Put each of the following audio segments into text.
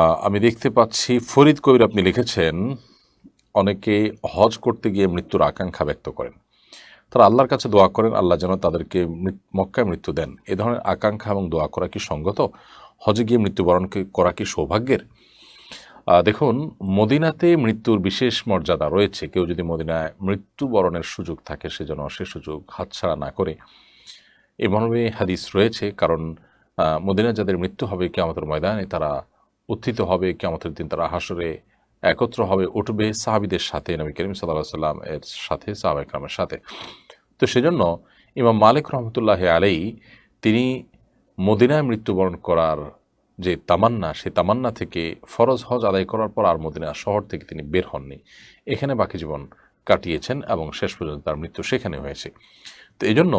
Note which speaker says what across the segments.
Speaker 1: আমি দেখতে পাচ্ছি ফরিদ কবির আপনি লিখেছেন অনেকে হজ করতে গিয়ে মৃত্যুর আকাঙ্ক্ষা ব্যক্ত করেন। তারা আল্লাহর কাছে দোয়া করেন আল্লাহ যেন তাদেরকে মক্কায় মৃত্যু দেন। এ ধরনের আকাঙ্ক্ষা এবং দোয়া করা কি সঙ্গত? হজে গিয়ে মৃত্যুবরণ কি- করা কি সৌভাগ্যের? দেখুন মদিনাতে মৃত্যুর বিশেষ মর্যাদা রয়েছে। কেউ যদি মদিনায় মৃত্যুবরণের সুযোগ থাকে সে যেন সে সুযোগ হাতছাড়া না করে। এ মর্মে হাদিস রয়েছে কারণ আহ, মদিনায় যাদের মৃত্যু হবে কেয়ামতের ময়দানে তারা উত্থিত হবে কেয়ামতের দিন, তারা হাসরে একত্র হবে, উঠবে সাহাবিদের সাথে, নবী করিম সাল্লাহ সাল্লাম এর সাথে সাহাবা একরামের সাথে। তো সেজন্য ইমাম মালিক রহমতুল্লাহ আলাই তিনি মদিনায় মৃত্যুবরণ করার যে তামান্না সেই তামান্না থেকে ফরজ হজ আদায় করার পর আর মদিনা শহর থেকে তিনি বের হননি। এখানে বাকি জীবন কাটিয়েছেন এবং শেষ পর্যন্ত তার মৃত্যু সেখানে হয়েছে। তো এই জন্য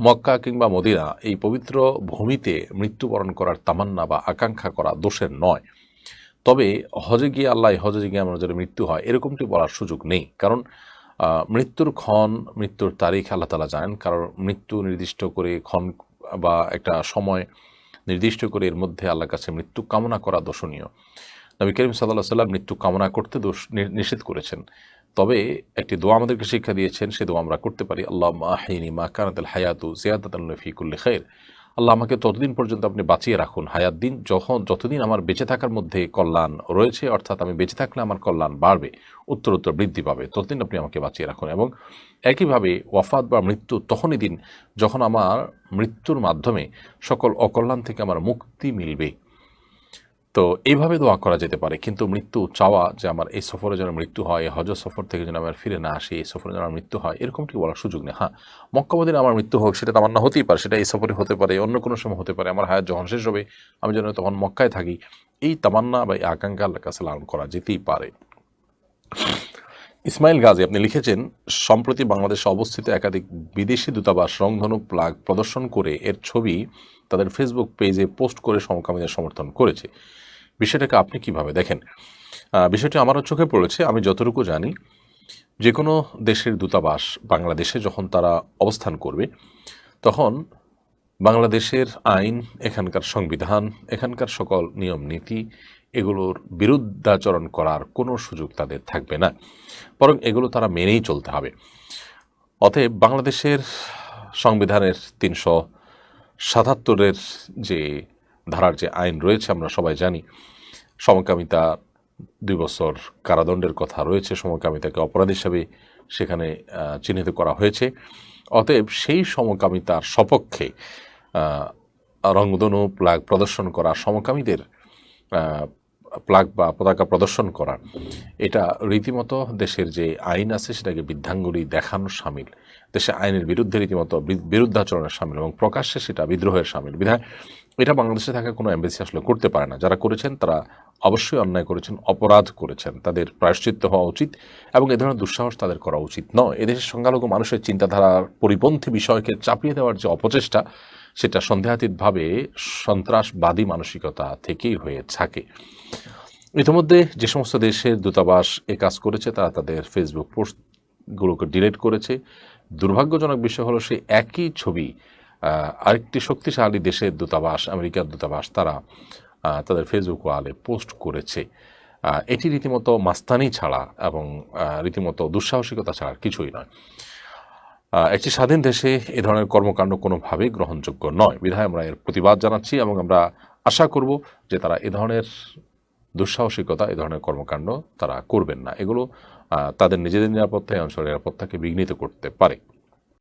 Speaker 1: মক্কা কিংবা মদিনা এই পবিত্র ভূমিতে মৃত্যুবরণ করার তামান্না বা আকাঙ্ক্ষা করা দোষের নয়। তবে হজে গিয়ে আল্লাহ হজে গিয়ে আমার যদি মৃত্যু হয়, এরকমটি বলার সুযোগ নেই। কারণ মৃত্যুর ক্ষণ, মৃত্যুর তারিখ আল্লাহ তালা জানেন। কারণ মৃত্যু নির্দিষ্ট করে ক্ষণ বা একটা সময় নির্দিষ্ট করে এর মধ্যে আল্লাহর কাছে মৃত্যু কামনা করা দোষণীয়। নবী করিম সাল্লাহ সাল্লাম মৃত্যু কামনা করতে দোষ নিষেধ করেছেন। তবে একটি দোয়া আমাদেরকে শিক্ষা দিয়েছেন, সে দোয়া আমরা করতে পারি। আল্লাহ মাহিনী মা কানাতাল হায়াতু জিয়াদাতাল ফিকুল্লি খের আল্লাহ আমাকে ততদিন পর্যন্ত আপনি বাঁচিয়ে রাখুন। হায়াত দিন যখন, যতদিন আমার বেঁচে থাকার মধ্যে কল্যাণ রয়েছে, অর্থাৎ আমি বেঁচে থাকলে আমার কল্যাণ বাড়বে উত্তর উত্তর বৃদ্ধি পাবে, ততদিন আপনি আমাকে বাঁচিয়ে রাখুন। এবং একইভাবে ওয়াফাত বা মৃত্যু তখনই দিন যখন আমার মৃত্যুর মাধ্যমে সকল অকল্যাণ থেকে আমার মুক্তি মিলবে। তো এইভাবে দোয়া করা যেতে পারে, কিন্তু মৃত্যু চাওয়া যে আমার এই সফরে যেন মৃত্যু হয় হজ সফর থেকে যেন আমার ফিরে না আসে, এই সফরে যেন আমার মৃত্যু হয় এরকমটি বলার সুযোগ নেই? হ্যাঁ মক্কাবাদিন আমার মৃত্যু হোক, সেটা তামান্না হতেই পারে, সেটা এই সফরে হতে পারে, অন্য কোনো সময় হতে পারে, আমার হায়াত যখন শেষ হবে, আমি যেন তখন মক্কায় থাকি। এই তামান্না বা এই আকাঙ্ক্ষা আল্লাহ কাছে লালন করা যেতেই পারে। ইসমাইল গাজী, আপনি লিখেছেন, সম্প্রতি বাংলাদেশে অবস্থিত একাধিক বিদেশি দূতাবাস রংধনু প্লাগ প্রদর্শন করে এর ছবি তাদের ফেসবুক পেজে পোস্ট করে সমকামীদের সমর্থন করেছে। বিষয়টাকে আপনি কীভাবে দেখেন? বিষয়টি আমারও চোখে পড়েছে, আমি যতটুকু জানি। যে কোনো দেশের দূতাবাস বাংলাদেশে যখন তারা অবস্থান করবে, তখন বাংলাদেশের আইন, এখানকার সংবিধান, এখানকার সকল নিয়ম নীতি এগুলোর বিরুদ্ধাচরণ করার কোনো সুযোগ তাদের থাকবে না। বরং এগুলো তারা মেনেই চলতে হবে। অতএব বাংলাদেশের সংবিধানের তিনশো সাতাত্তরের যে ধারার যে আইন রয়েছে, আমরা সবাই জানি, সমকামিতা দুই বছর কারাদণ্ডের কথা রয়েছে, সমকামিতাকে অপরাধ হিসাবে সেখানে চিহ্নিত করা হয়েছে। অতএব সেই সমকামিতার সপক্ষে রংধনু প্লাগ প্রদর্শন করা সমকামীদের প্লাগ বা পতাকা প্রদর্শন করা এটা রীতিমতো দেশের যে আইন আছে সেটাকে বৃদ্ধাঙ্গুলি দেখানো সামিল। দেশে আইনের বিরুদ্ধে রীতিমতো বিরুদ্ধাচরণের সামিল এবং প্রকাশ্যে সেটা বিদ্রোহের সামিল। বিধায় এটা বাংলাদেশে থাকা কোনো এমবেসি আসলে করতে পারে না। যারা করেছেন, তারা অবশ্যই অন্যায় করেছেন, অপরাধ করেছেন। তাদের প্রায়শ্চিত্ত হওয়া উচিত এবং এ ধরনের দুঃসাহস তাদের করা উচিত নয়। এদেশের সংখ্যালঘু মানুষের চিন্তাধারার পরিপন্থী বিষয়কে চাপিয়ে দেওয়ার যে অপচেষ্টা, সেটা সন্দেহাতীতভাবে সন্ত্রাসবাদী মানসিকতা থেকেই হয়ে থাকে। ইতিমধ্যে যে সমস্ত দেশের দূতাবাস এ কাজ করেছে, তারা তাদের ফেসবুক পোস্টগুলোকে ডিলিট করেছে। দুর্ভাগ্যজনক বিষয় হলো, সেই একই ছবি আরেকটি শক্তিশালী দেশের দূতাবাস, আমেরিকার দূতাবাস, তারা তাদের ফেসবুক ওয়ালে পোস্ট করেছে। এটি রীতিমতো মাস্তানি ছাড়া এবং রীতিমতো দুঃসাহসিকতা ছাড়া কিছুই নয়। একটি স্বাধীন দেশে এ ধরনের কর্মকাণ্ড কোনোভাবেই গ্রহণযোগ্য নয়। বিধায় আমরা এর প্রতিবাদ জানাচ্ছি এবং আমরা আশা করব যে তারা এ ধরনের দুঃসাহসিকতা, এ ধরনের কর্মকাণ্ড তারা করবেন না। এগুলো তাদের নিজেদের নিরাপত্তা অঞ্চলের নিরাপত্তাকে বিঘ্নিত করতে পারে।